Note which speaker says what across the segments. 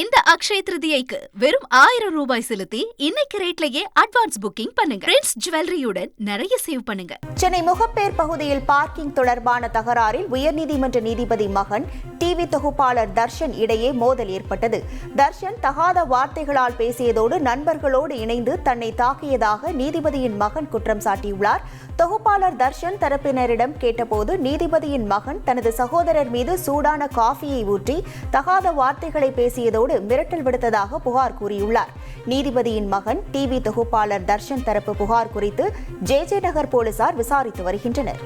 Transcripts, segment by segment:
Speaker 1: இந்த அக்ஷய திருதியைக்கு வெறும் ஆயிரம் ரூபாய் செலுத்தி இன்னைக்கு ரேட்லயே அட்வான்ஸ் புக்கிங் பண்ணுங்க. பிரின்ஸ் ஜுவல்லரியுடன் நிறைய சேவ் பண்ணுங்க.
Speaker 2: சென்னை முகப்பேர் பகுதியில் பார்க்கிங் தொடர்பான தகராறில் உயர்நீதிமன்ற நீதிபதி மகன் டிவி தொகுப்பாளர் தர்ஷன் இடையே மோதல் ஏற்பட்டது. தர்ஷன் தகாத வார்த்தைகளால் பேசியதோடு நண்பர்களோடு இணைந்து தன்னை தாக்கியதாக நீதிபதியின் மகன் குற்றம் சாட்டியுள்ளார். தொகுப்பாளர் தர்ஷன் தரப்பினரிடம் கேட்டபோது நீதிபதியின் மகன் தனது சகோதரர் மீது சூடான காஃபியை ஊற்றி தகாத வார்த்தைகளை பேசியதோடு மிரட்டல் விடுத்ததாக புகார் கூறியுள்ளார். நீதிபதியின் மகன் டிவி தொகுப்பாளர் தர்ஷன் தரப்பு புகார் குறித்து ஜே ஜே நகர் போலீசார் விசாரித்து வருகின்றனர்.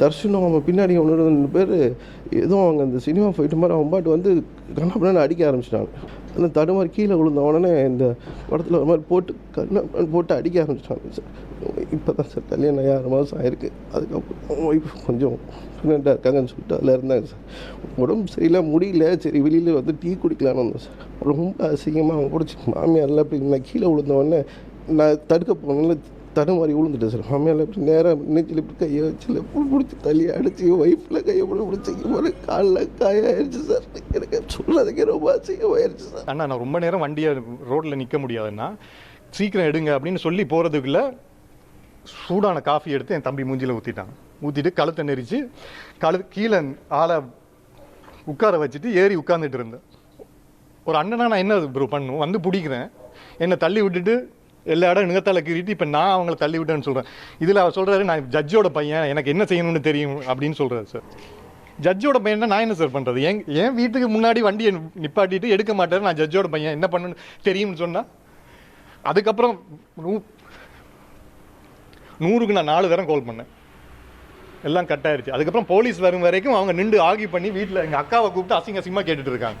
Speaker 3: தர்ஷனும் அவன் பின்னாடி ஒன்று ரெண்டு பேர் ஏதோ அவங்க அந்த சினிமா போயிட்டு மாதிரி அவன் பாட்டு வந்து கண்ணப்பண்ணு அடிக்க ஆரம்பிச்சிட்டாங்க. அந்த தடுமாறி கீழே விழுந்த உடனே இந்த படத்தில் ஒரு மாதிரி போட்டு கண்ணை போட்டு அடிக்க ஆரம்பிச்சிட்டாங்க. சார் இப்போ தான் சார் கல்யாணம் ஆறு மாதம் ஆயிருக்கு. அதுக்கப்புறம் ஒய்ஃப் கொஞ்சம் ப்ரெக்னெண்ட்டாக இருக்காங்கன்னு சொல்லிட்டு அதில் இருந்தாங்க சார். உடம்பு சரியில்லை முடியல. சரி வெளியில் வந்து டீ குடிக்கலான்னு வந்தேன் சார். ரொம்ப அசிங்கமாக அவங்க பிடிச்சி மாமியாரில் அப்படி நான் கீழே விழுந்த உடனே நான் தடுக்க போனேன்ல தடுமாறி விழுந்துட்டு சார். மாமியால் இப்படி நேராக நெஞ்சில் இப்படி கையை வச்சு பிடிச்சி தள்ளி அடிச்சு ஒய்ஃபில் கையை இப்படி பிடிச்சி ஒரு காலில் காயாயிருச்சு சார். எனக்கு சொல்கிறதுக்கே ரொம்ப அசிங்கமாயிருச்சு சார்.
Speaker 4: அண்ணா நான் ரொம்ப நேரம் வண்டியை ரோட்டில் நிற்க முடியாதுன்னா சீக்கிரம் எடுங்க அப்படின்னு சொல்லி போகிறதுக்குள்ள சூடான காஃபி எடுத்து என் தம்பி மூஞ்சியில் ஊற்றிட்டான் ஊற்றிட்டு கழுத்தை நெரிச்சு கழு கீழே ஆளை உட்கார வச்சுட்டு ஏறி உட்காந்துட்டு இருந்தேன். ஒரு அண்ணனா நான் என்ன ப்ரோ பண்ணும்? வந்து பிடிக்கிறேன். என்னை தள்ளி விட்டுட்டு எல்லா இடம் நிகத்தால கீறிட்டு இப்போ நான் அவங்களை தள்ளி விட்டேன்னு சொல்கிறேன் இதில் அவர் சொல்கிறாரு நான் ஜட்ஜோட பையன் எனக்கு என்ன செய்யணும்னு தெரியும் அப்படின்னு சொல்கிறாரு சார் ஜட்ஜோட பையன் நான் என்ன சார் பண்ணுறது என் என் வீட்டுக்கு முன்னாடி வண்டியை நிப்பாட்டிட்டு எடுக்க மாட்டார் நான் ஜட்ஜோட பையன் என்ன பண்ணணும்னு தெரியும்னு சொன்னால் அதுக்கப்புறம் நூ நூறுக்கு நான் நாலு தரம் கால் பண்ணேன். எல்லாம் கட் ஆயிடுச்சு அதுக்கப்புறம் போலீஸ் வரும் வரைக்கும் அவங்க நின்று ஆகி பண்ணி வீட்டில் எங்கள் அக்காவை கூப்பிட்டு அசிங்க அசிங்கமாக கேட்டுட்டு இருக்காங்க.